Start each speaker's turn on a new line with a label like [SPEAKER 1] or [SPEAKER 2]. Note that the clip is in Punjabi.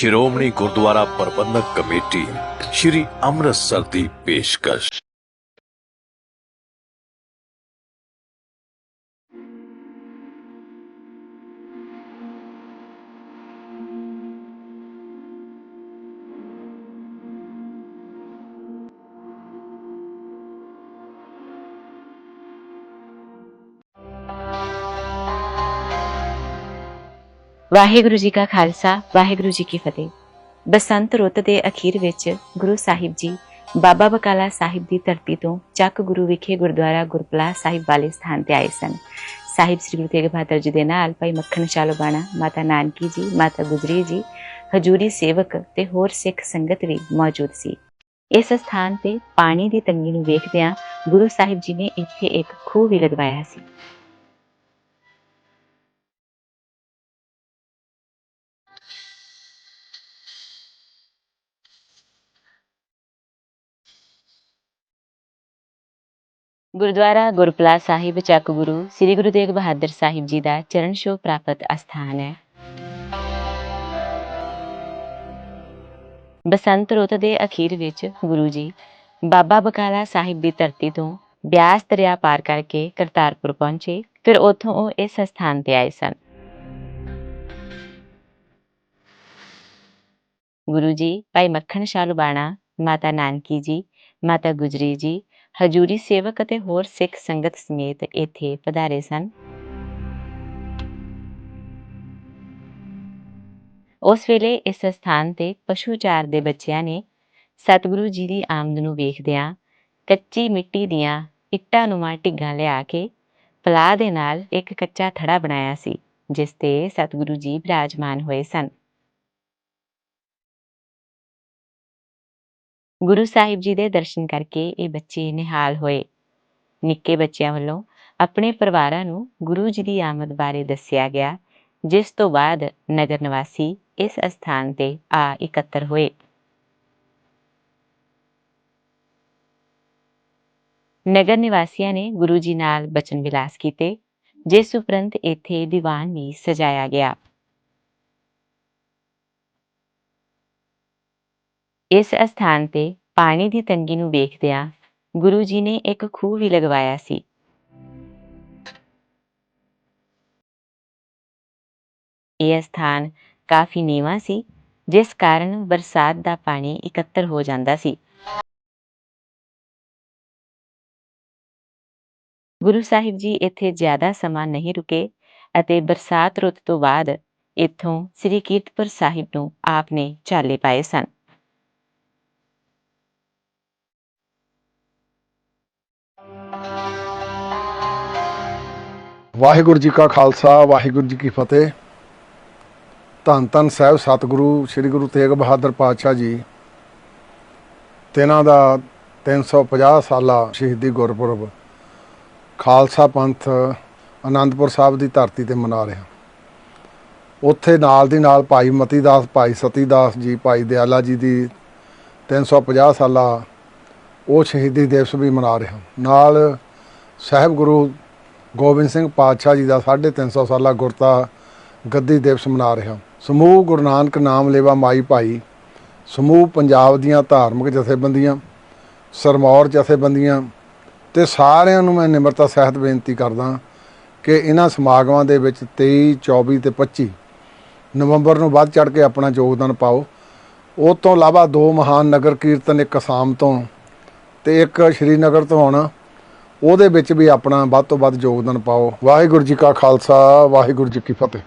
[SPEAKER 1] ਸ਼੍ਰੋਮਣੀ ਗੁਰਦੁਆਰਾ ਪ੍ਰਬੰਧਕ ਕਮੇਟੀ ਸ੍ਰੀ ਅੰਮ੍ਰਿਤਸਰ ਦੀ ਪੇਸ਼ਕਸ਼।
[SPEAKER 2] ਵਾਹਿਗੁਰੂ ਜੀ ਕਾ ਖਾਲਸਾ, ਵਾਹਿਗੁਰੂ ਜੀ ਕੀ ਫਤਿਹ। ਬਸੰਤ ਰੁੱਤ ਦੇ ਅਖੀਰ ਵਿੱਚ ਗੁਰੂ ਸਾਹਿਬ ਜੀ ਬਾਬਾ ਬਕਾਲਾ ਸਾਹਿਬ ਦੀ ਧਰਤੀ ਤੋਂ ਚੱਕ ਗੁਰੂ ਵਿਖੇ ਗੁਰਦੁਆਰਾ ਗੁਰਪਲਾ ਸਾਹਿਬ ਵਾਲੇ ਸਥਾਨ ਤੇ ਆਏ ਸਨ। ਸਾਹਿਬ ਸ੍ਰੀ ਗੁਰੂ ਤੇਗ ਬਹਾਦਰ ਜੀ ਦੇ ਨਾਲ ਭਾਈ ਮੱਖਣ ਸ਼ਾਲੋਬਾਣਾ ਮਾਤਾ ਨਾਨਕੀ ਜੀ, ਮਾਤਾ ਗੁਜਰੀ ਜੀ, ਹਜੂਰੀ ਸੇਵਕ ਤੇ ਹੋਰ ਸਿੱਖ ਸੰਗਤ ਵੀ ਮੌਜੂਦ ਸੀ। ਇਸ ਸਥਾਨ ਤੇ ਪਾਣੀ ਦੀ ਤੰਗੀ ਨੂੰ ਵੇਖਦਿਆਂ ਗੁਰੂ ਸਾਹਿਬ ਜੀ ਨੇ ਇੱਥੇ ਇੱਕ ਖੂਹ ਵੀ ਲਗਵਾਇਆ ਸੀ। ਗੁਰਦੁਆਰਾ ਗੁਰਪਲਾ ਸਾਹਿਬ, ਚੱਕ ਗੁਰੂ, ਸ੍ਰੀ ਗੁਰੂ ਤੇਗ ਬਹਾਦਰ ਸਾਹਿਬ ਜੀ ਦਾ ਚਰਨ ਛੋਹ ਪ੍ਰਾਪਤ ਅਸਥਾਨ ਹੈ। ਬਸੰਤ ਰੁੱਤ ਦੇ ਅਖੀਰ ਵਿੱਚ ਗੁਰੂ ਜੀ ਬਾਬਾ ਬਕਾਲਾ ਸਾਹਿਬ ਦੀ ਧਰਤੀ ਤੋਂ ਬਿਆਸ ਦਰਿਆ ਪਾਰ ਕਰਕੇ ਕਰਤਾਰਪੁਰ ਪਹੁੰਚੇ, ਫਿਰ ਉੱਥੋਂ ਉਹ ਇਸ ਸਥਾਨ ਤੇ ਆਏ ਸਨ। ਗੁਰੂ ਜੀ, ਭਾਈ ਮੱਖਣ ਸ਼ਾਹ ਲੁਬਾਣਾ, ਮਾਤਾ ਨਾਨਕੀ ਜੀ, ਮਾਤਾ ਗੁਜਰੀ ਜੀ ਹਜੂਰੀ ਸੇਵਕ ਅਤੇ ਹੋਰ ਸਿੱਖ ਸੰਗਤ ਸਮੇਤ ਇੱਥੇ ਪਧਾਰੇ ਸਨ। ਉਸ ਵੇਲੇ ਇਸ ਸਥਾਨ ਤੇ ਪਸ਼ੂ ਚਾਰ ਦੇ ਬੱਚਿਆਂ ਨੇ ਸਤਿਗੁਰੂ ਜੀ ਦੀ ਆਮਦ ਨੂੰ ਵੇਖਦਿਆਂ ਕੱਚੀ ਮਿੱਟੀ ਦੀਆਂ ਇੱਟਾਂ ਨੁਮਾ ਢਿੱਗਾਂ ਲਿਆ ਕੇ ਪਲਾਹ ਦੇ ਨਾਲ ਇੱਕ ਕੱਚਾ ਥੜਾ ਬਣਾਇਆ ਸੀ, ਜਿਸ ਤੇ ਸਤਿਗੁਰੂ ਜੀ ਬਿਰਾਜਮਾਨ ਹੋਏ ਸਨ। ਗੁਰੂ ਸਾਹਿਬ ਜੀ ਦੇ ਦਰਸ਼ਨ ਕਰਕੇ ਇਹ ਬੱਚੇ ਨਿਹਾਲ ਹੋਏ। ਨਿੱਕੇ ਬੱਚਿਆਂ ਵੱਲੋਂ ਆਪਣੇ ਪਰਿਵਾਰਾਂ ਨੂੰ ਗੁਰੂ ਜੀ ਦੀ ਆਮਦ ਬਾਰੇ ਦੱਸਿਆ ਗਿਆ, ਜਿਸ ਤੋਂ ਬਾਅਦ ਨਗਰ ਨਿਵਾਸੀ ਇਸ ਅਸਥਾਨ ਤੇ ਆ ਇਕੱਤਰ ਹੋਏ। ਨਗਰ ਨਿਵਾਸੀਆਂ ਨੇ ਗੁਰੂ ਜੀ ਨਾਲ ਬਚਨ ਵਿਲਾਸ ਕੀਤੇ, ਜਿਸ ਉਪਰੰਤ ਇੱਥੇ ਦੀਵਾਨ ਵੀ ਸਜਾਇਆ ਗਿਆ। ਇਸ ਅਸਥਾਨ ਤੇ ਪਾਣੀ ਦੀ ਤੰਗੀ ਨੂੰ ਵੇਖਦਿਆਂ ਗੁਰੂ ਜੀ ਨੇ ਇੱਕ ਖੂਹ ਵੀ ਲਗਵਾਇਆ ਸੀ। ਇਹ ਸਥਾਨ ਕਾਫੀ ਨੀਵਾਂ ਸੀ, ਜਿਸ ਕਾਰਨ ਬਰਸਾਤ ਦਾ ਪਾਣੀ ਇਕੱਤਰ ਹੋ ਜਾਂਦਾ ਸੀ। ਗੁਰੂ ਸਾਹਿਬ ਜੀ ਇੱਥੇ ਜ਼ਿਆਦਾ ਸਮਾਂ ਨਹੀਂ ਰੁਕੇ ਅਤੇ ਬਰਸਾਤ ਰੁੱਤ ਤੋਂ ਬਾਅਦ ਇੱਥੋਂ ਸ੍ਰੀ ਕੀਰਤਪੁਰ ਸਾਹਿਬ ਨੂੰ ਆਪ ਨੇ ਚਾਲੇ ਪਾਏ ਸਨ।
[SPEAKER 3] ਵਾਹਿਗੁਰੂ ਜੀ ਕਾ ਖਾਲਸਾ, ਵਾਹਿਗੁਰੂ ਜੀ ਕੀ ਫਤਿਹ। ਧੰਨ ਧੰਨ ਸਾਹਿਬ, ਸਤਿਗੁਰੂ, ਸ੍ਰੀ ਗੁਰੂ ਤੇਗ ਬਹਾਦਰ ਪਾਤਸ਼ਾਹ ਜੀ। ਤਿਨਾਂ ਦਾ 350 ਸਾਲਾ ਸ਼ਹੀਦੀ ਗੁਰਪੁਰਬ ਖਾਲਸਾ ਪੰਥ ਆਨੰਦਪੁਰ ਸਾਹਿਬ ਦੀ ਧਰਤੀ ਤੇ ਮਨਾ ਰਿਹਾ। ਉੱਥੇ ਨਾਲ ਦੀ ਨਾਲ ਭਾਈ ਮਤੀ ਦਾਸ ਭਾਈ ਸਤੀ ਦਾਸ ਜੀ, ਭਾਈ ਦਿਆਲਾ ਜੀ ਦੀ 350 ਸਾਲਾ ਉਹ ਸ਼ਹੀਦੀ ਦਿਵਸ ਵੀ ਮਨਾ ਰਿਹਾ। ਨਾਲ ਸਾਹਿਬ ਗੁਰੂ ਗੋਬਿੰਦ ਸਿੰਘ ਪਾਤਸ਼ਾਹ ਜੀ ਦਾ 350 ਸਾਲਾ ਗੁਰਤਾ ਗੱਦੀ ਦਿਵਸ ਮਨਾ ਰਿਹਾ ਸਮੂਹ ਗੁਰੂ ਨਾਨਕ ਨਾਮ ਲੇਵਾ ਮਾਈ ਭਾਈ, ਸਮੂਹ ਪੰਜਾਬ ਦੀਆਂ ਧਾਰਮਿਕ ਜਥੇਬੰਦੀਆਂ, ਸਰਮੌਰ ਜਥੇਬੰਦੀਆਂ ਤੇ ਸਾਰਿਆਂ ਨੂੰ ਮੈਂ ਨਿਮਰਤਾ ਸਹਿਤ ਬੇਨਤੀ ਕਰਦਾ ਕਿ ਇਹਨਾਂ ਸਮਾਗਮਾਂ ਦੇ ਵਿੱਚ 23 24 ਤੇ 25 ਨਵੰਬਰ ਨੂੰ ਵੱਧ ਚੜ ਕੇ ਆਪਣਾ ਯੋਗਦਾਨ ਪਾਓ। ਉਹ ਤੋਂ ਇਲਾਵਾ ਦੋ ਮਹਾਨ ਨਗਰ ਕੀਰਤਨ, ਇੱਕ ਅਸਾਮ ਤੋਂ ਤੇ ਇੱਕ ਸ਼੍ਰੀਨਗਰ ਤੋਂ ਆਉਣਾ ਉਹਦੇ ਵਿੱਚ ਵੀ ਆਪਣਾ ਵੱਧ ਤੋਂ ਵੱਧ ਯੋਗਦਾਨ ਪਾਓ। ਵਾਹਿਗੁਰੂ ਜੀ ਕਾ ਖਾਲਸਾ, ਵਾਹਿਗੁਰੂ ਜੀ ਕੀ ਫਤਿਹ।